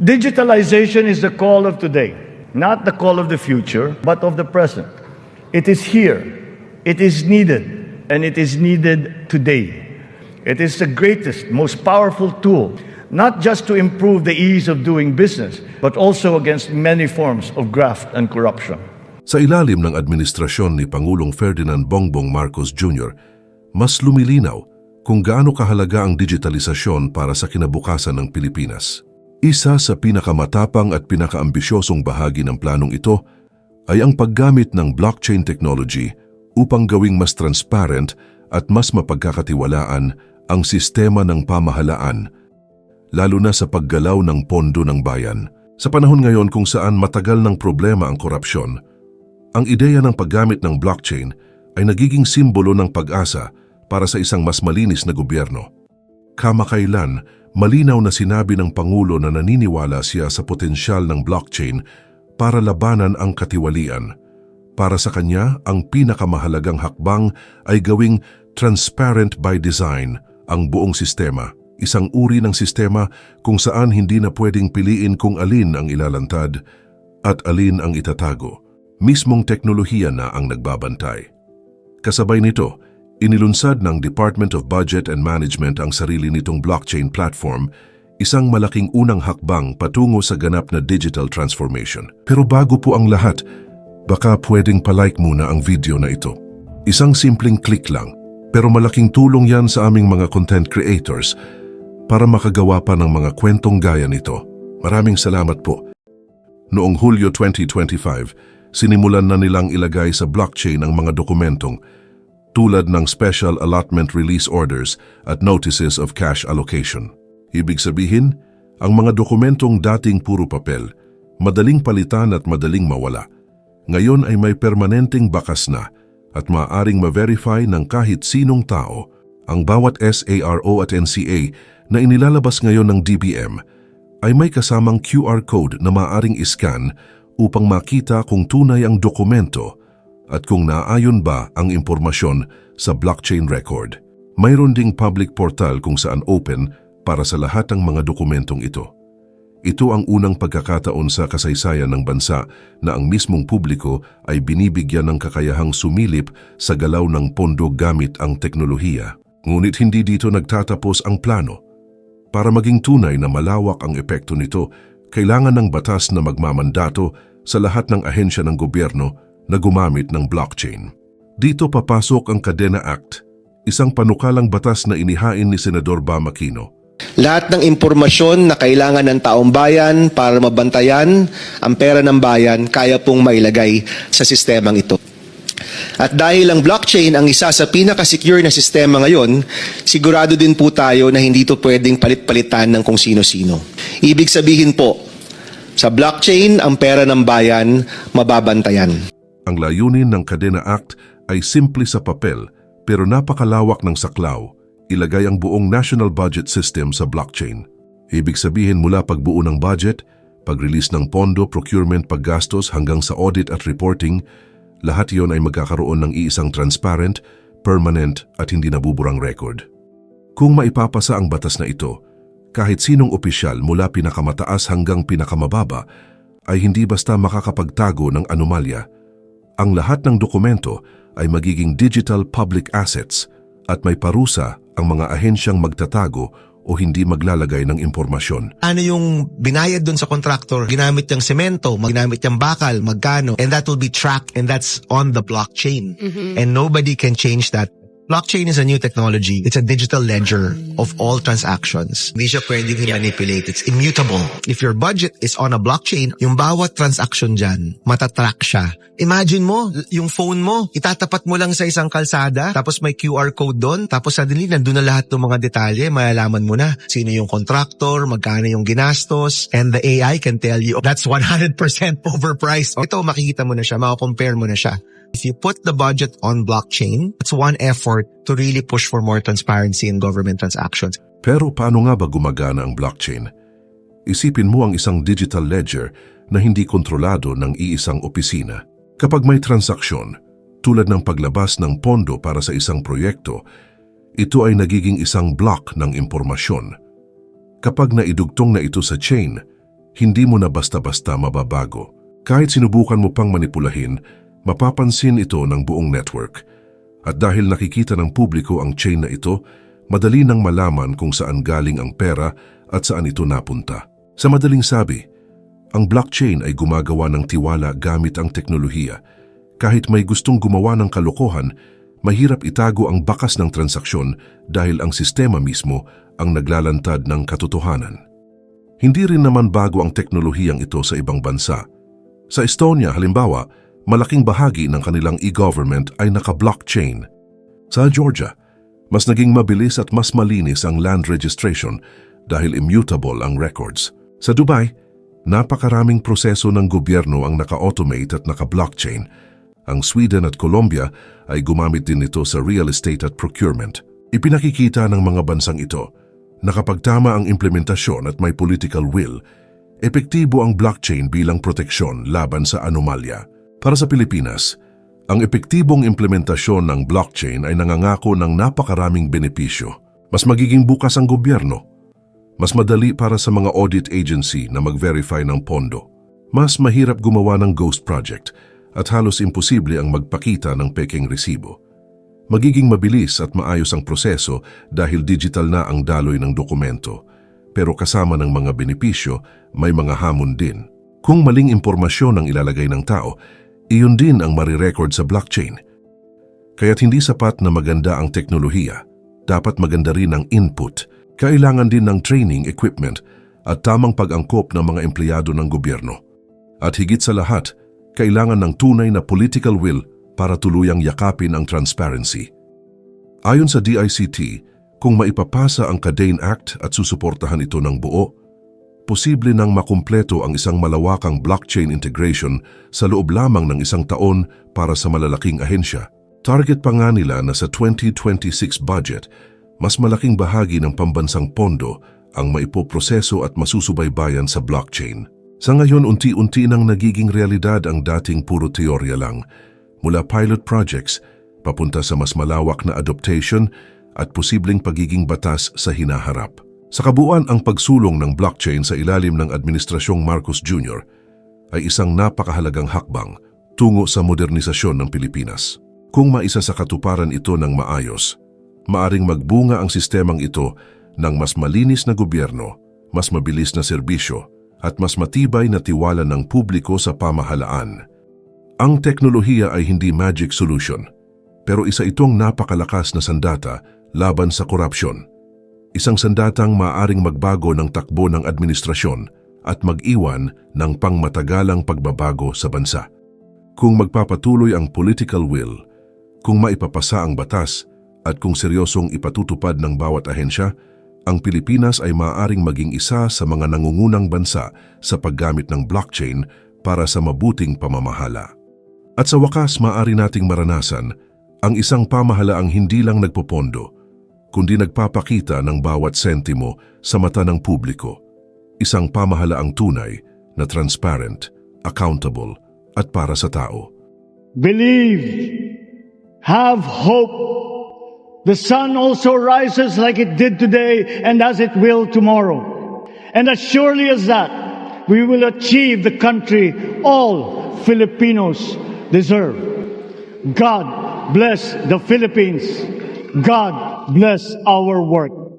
Digitalization is the call of today, not the call of the future, but of the present. It is here, it is needed, and it is needed today. It is the greatest, most powerful tool, not just to improve the ease of doing business, but also against many forms of graft and corruption. Sa ilalim ng administrasyon ni Pangulong Ferdinand Bongbong Marcos Jr., mas lumilinaw kung gaano kahalaga ang digitalisasyon para sa kinabukasan ng Pilipinas. Isa sa pinakamatapang at pinakaambisyosong bahagi ng planong ito ay ang paggamit ng blockchain technology upang gawing mas transparent at mas mapagkakatiwalaan ang sistema ng pamahalaan, lalo na sa paggalaw ng pondo ng bayan. Sa panahon ngayon kung saan matagal ng problema ang korupsyon, ang ideya ng paggamit ng blockchain ay nagiging simbolo ng pag-asa para sa isang mas malinis na gobyerno. Kamakailan, malinaw na sinabi ng Pangulo na naniniwala siya sa potensyal ng blockchain para labanan ang katiwalian. Para sa kanya, ang pinakamahalagang hakbang ay gawing transparent by design ang buong sistema. Isang uri ng sistema kung saan hindi na pwedeng piliin kung alin ang ilalantad at alin ang itatago. Mismong teknolohiya na ang nagbabantay. Kasabay nito, inilunsad ng Department of Budget and Management ang sarili nitong blockchain platform, isang malaking unang hakbang patungo sa ganap na digital transformation. Pero bago po ang lahat, baka pwedeng palike muna ang video na ito. Isang simpleng click lang, pero malaking tulong yan sa aming mga content creators para makagawa pa ng mga kwentong gaya nito. Maraming salamat po. Noong Hulyo 2025, sinimulan na nilang ilagay sa blockchain ang mga dokumentong tulad ng Special Allotment Release Orders at Notices of Cash Allocation. Ibig sabihin, ang mga dokumentong dating puro papel, madaling palitan at madaling mawala. Ngayon ay may permanenteng bakas na at maaaring ma-verify ng kahit sinong tao ang bawat SARO at NCA na inilalabas ngayon ng DBM ay may kasamang QR code na maaaring iscan upang makita kung tunay ang dokumento at kung naayon ba ang impormasyon sa blockchain record. Mayroon ding public portal kung saan open para sa lahat ng mga dokumentong ito. Ito ang unang pagkakataon sa kasaysayan ng bansa na ang mismong publiko ay binibigyan ng kakayahang sumilip sa galaw ng pondo gamit ang teknolohiya. Ngunit hindi dito nagtatapos ang plano. Para maging tunay na malawak ang epekto nito, kailangan ng batas na magmamandato sa lahat ng ahensya ng gobyerno na gumamit ng blockchain. Dito papasok ang Cadena Act, isang panukalang batas na inihain ni Senador Bam Aquino. Lahat ng impormasyon na kailangan ng taong bayan para mabantayan ang pera ng bayan kaya pong mailagay sa sistemang ito. At dahil ang blockchain ang isa sa pinaka-secure na sistema ngayon, sigurado din po tayo na hindi ito pwedeng palit-palitan ng kung sino-sino. Ibig sabihin po, sa blockchain ang pera ng bayan mababantayan. Ang layunin ng Cadena Act ay simple sa papel pero napakalawak ng saklaw, ilagay ang buong national budget system sa blockchain. Ibig sabihin mula pagbuo ng budget, pag-release ng pondo, procurement, paggastos hanggang sa audit at reporting, lahat iyon ay magkakaroon ng iisang transparent, permanent at hindi nabuburang record. Kung maipapasa ang batas na ito, kahit sinong opisyal mula pinakamataas hanggang pinakamababa ay hindi basta makakapagtago ng anomalya. Ang lahat ng dokumento ay magiging digital public assets at may parusa ang mga ahensyang magtatago o hindi maglalagay ng impormasyon. ano yung binayad dun sa contractor, ginamit yung semento, ginamit yung bakal, magkano, and that will be tracked and that's on the blockchain. And nobody can change that. Blockchain is a new technology. It's a digital ledger of all transactions. Hindi siya pwedeng i-manipulate. It's immutable. If your budget is on a blockchain, yung bawat transaction dyan, matatrack siya. Imagine mo, yung phone mo, itatapat mo lang sa isang kalsada, tapos may QR code doon, tapos suddenly nandun na lahat ng mga detalye, malalaman mo na sino yung contractor, magkano yung ginastos, and the AI can tell you that's 100% overpriced. Ito, makikita mo na siya, makakompare mo na siya. If you put the budget on blockchain, it's one effort to really push for more transparency in government transactions. Pero paano nga ba gumagana ang blockchain? Isipin mo ang isang digital ledger na hindi kontrolado ng iisang opisina. Kapag may transaksyon, tulad ng paglabas ng pondo para sa isang proyekto, ito ay nagiging isang block ng impormasyon. Kapag naidugtong na ito sa chain, Hindi mo na basta-basta mababago. Kahit sinubukan mo pang manipulahin, mapapansin ito ng buong network. At dahil nakikita ng publiko ang chain na ito, madali nang malaman kung saan galing ang pera at saan ito napunta. Sa madaling sabi, ang blockchain ay gumagawa ng tiwala gamit ang teknolohiya. Kahit may gustong gumawa ng kalokohan, mahirap itago ang bakas ng transaksyon dahil ang sistema mismo ang naglalantad ng katotohanan. Hindi rin naman bago ang teknolohiyang ito sa ibang bansa. Sa Estonia, halimbawa, malaking bahagi ng kanilang e-government ay naka-blockchain. Sa Georgia, mas naging mabilis at mas malinis ang land registration dahil immutable ang records. Sa Dubai, napakaraming proseso ng gobyerno ang naka-automate at naka-blockchain. Ang Sweden at Colombia ay gumamit din ito sa real estate at procurement. Ipinakikita ng mga bansang ito na kapag tama ang implementasyon at may political will, epektibo ang blockchain bilang proteksyon laban sa anomalya. Para sa Pilipinas, ang epektibong implementasyon ng blockchain ay nangangako ng napakaraming benepisyo. Mas magiging bukas ang gobyerno. Mas madali para sa mga audit agency na mag-verify ng pondo. Mas mahirap gumawa ng ghost project at halos imposible ang magpakita ng peking resibo. Magiging mabilis at maayos ang proseso dahil digital na ang daloy ng dokumento. Pero kasama ng mga benepisyo, may mga hamon din. Kung maling impormasyon ang ilalagay ng tao, iyon din ang marirecord sa blockchain. Kaya't hindi sapat na maganda ang teknolohiya. Dapat maganda rin ang input. Kailangan din ng training equipment at tamang pag-angkop ng mga empleyado ng gobyerno. At higit sa lahat, kailangan ng tunay na political will para tuluyang yakapin ang transparency. Ayon sa DICT, kung maipapasa ang Cadane Act at susuportahan ito ng buo, posible nang makumpleto ang isang malawakang blockchain integration sa loob lamang ng isang taon para sa malalaking ahensya. Target pa nga nila na sa 2026 budget, mas malaking bahagi ng pambansang pondo ang maipoproseso at masusubaybayan sa blockchain. Sa ngayon, unti-unti nang nagiging realidad ang dating puro teorya lang, mula pilot projects papunta sa mas malawak na adaptation at posibleng pagiging batas sa hinaharap. Sa kabuuan, ang pagsulong ng blockchain sa ilalim ng Administrasyong Marcos Jr. ay isang napakahalagang hakbang tungo sa modernisasyon ng Pilipinas. Kung maisa sa katuparan ito ng maayos, maaring magbunga ang sistemang ito ng mas malinis na gobyerno, mas mabilis na serbisyo, at mas matibay na tiwala ng publiko sa pamahalaan. Ang teknolohiya ay hindi magic solution, pero isa itong napakalakas na sandata laban sa korupsyon. Isang sandatang maaring magbago ng takbo ng administrasyon at mag-iwan ng pangmatagalang pagbabago sa bansa. Kung magpapatuloy ang political will, kung maipapasa ang batas at kung seryosong ipatutupad ng bawat ahensya, ang Pilipinas ay maaaring maging isa sa mga nangungunang bansa sa paggamit ng blockchain para sa mabuting pamamahala. At sa wakas, maaari nating maranasan ang isang pamahalaang hindi lang nagpopondo, kundi nagpapakita ng bawat sentimo sa mata ng publiko. Isang pamahalaang tunay na transparent, accountable at para sa tao. Believe. Have hope. The sun also rises like it did today and as it will tomorrow. And as surely as that, we will achieve the country all Filipinos deserve. God bless the Philippines. God bless our work.